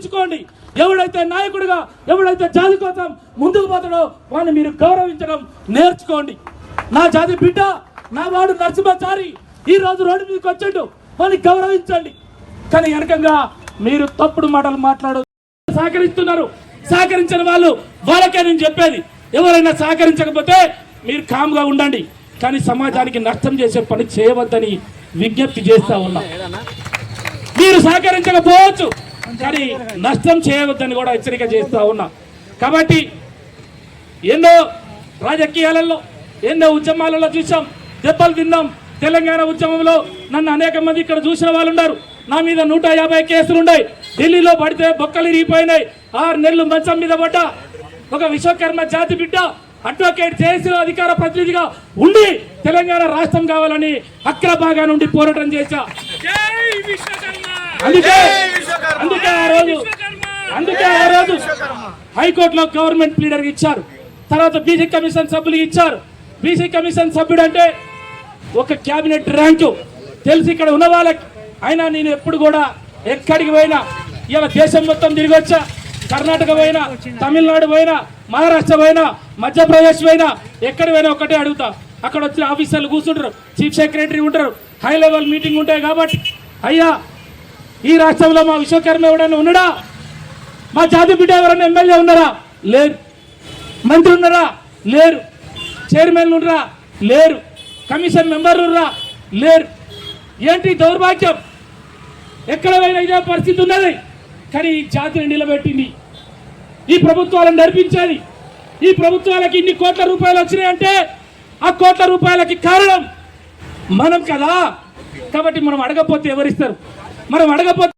గుర్తుంచుకోండి ఎవడైతే నాయకుడిగా ఎవడైతే జాతి కోసం ముందుకు పోతాడో వాడిని మీరు గౌరవించడం నేర్చుకోండి. నా జాతి బిడ్డ నా వాడు నరసింహచారి ఈ రోజు రోడ్డు మీదకి వచ్చాడు వాడిని గౌరవించండి. కానీ వెనకంగా మీరు తప్పుడు మాటలు మాట్లాడు సహకరిస్తున్నారు. సహకరించిన వాళ్ళు వాళ్ళకే నేను చెప్పేది. ఎవరైనా సహకరించకపోతే మీరు కామ్గా ఉండండి. కానీ సమాజానికి నష్టం చేసే పని చేయవద్దని విజ్ఞప్తి చేస్తా ఉన్నా. మీరు సహకరించకపోవచ్చు. కానీ నష్టం చేయవద్దని కూడా హెచ్చరిక చేస్తా ఉన్నా. కాబట్టి ఎన్నో రాజకీయాలలో ఎన్నో ఉద్యమాలలో చూసాం దెబ్బలు తిన్నాం. తెలంగాణ ఉద్యమంలో నన్ను అనేక మంది ఇక్కడ చూసిన వాళ్ళు ఉన్నారు నా మీద నూట యాభై కేసులు ఉన్నాయి ఢిల్లీలో పడితే బొక్కలు ఇరిగిపోయినాయి. ఆరు నెలలు మంచం మీద పడ్డా. ఒక విశ్వకర్మ జాతి బిడ్డ అడ్వకేట్ చేసిన అధికార ప్రతినిధిగా ఉండి తెలంగాణ రాష్ట్రం కావాలని అక్రభాగా నుండి పోరాటం చేశా. అందుకే అందుకే ఆ రోజు అందుకే ఆ రోజు హైకోర్టులో గవర్నమెంట్ లీడర్ ఇచ్చారు. తర్వాత బీసీ కమిషన్ సభ్యులు ఇచ్చారు. బీసీ కమిషన్ సభ్యుడు అంటే ఒక క్యాబినెట్ ర్యాంకు. తెలిసి ఇక్కడ ఉన్న వాళ్ళకి. అయినా నేను ఎప్పుడు కూడా ఎక్కడికి పోయినా ఇలా దేశం మొత్తం తిరిగి వచ్చా. కర్ణాటక పోయినా తమిళనాడు పోయినా మహారాష్ట్ర పోయినా మధ్యప్రదేశ్ పోయినా ఎక్కడ పోయినా ఒకటే అడుగుతా. అక్కడ వచ్చిన ఆఫీసర్లు కూర్చుంటారు. చీఫ్ సెక్రటరీ ఉంటారు. హై లెవెల్ మీటింగ్ ఉంటాయి కాబట్టి. అయ్యా ఈ రాష్ట్రంలో మా విశ్వకర్మ ఎవడన్నా ఉన్నాడా? మా జాతి బిడ్డ ఎవరైనా ఎమ్మెల్యే ఉన్నారా? లేరు. మంత్రి ఉన్నారా? లేరు. చైర్మన్లు ఉన్నారా? లేరు. కమిషన్ మెంబర్లు ఉన్నారా? లేరు. ఏంటి దౌర్భాగ్యం? ఎక్కడ పోయినా ఇదే పరిస్థితి ఉన్నది. కానీ ఈ జాతిని నిలబెట్టింది. ఈ ప్రభుత్వాలను నడిపించేది ఈ ప్రభుత్వాలకి ఇన్ని కోట్ల రూపాయలు వచ్చినాయంటే ఆ కోట్ల రూపాయలకి కారణం మనం కదా. కాబట్టి మనం అడగపోతే ఎవరిస్తారు? మనం అడగపోతే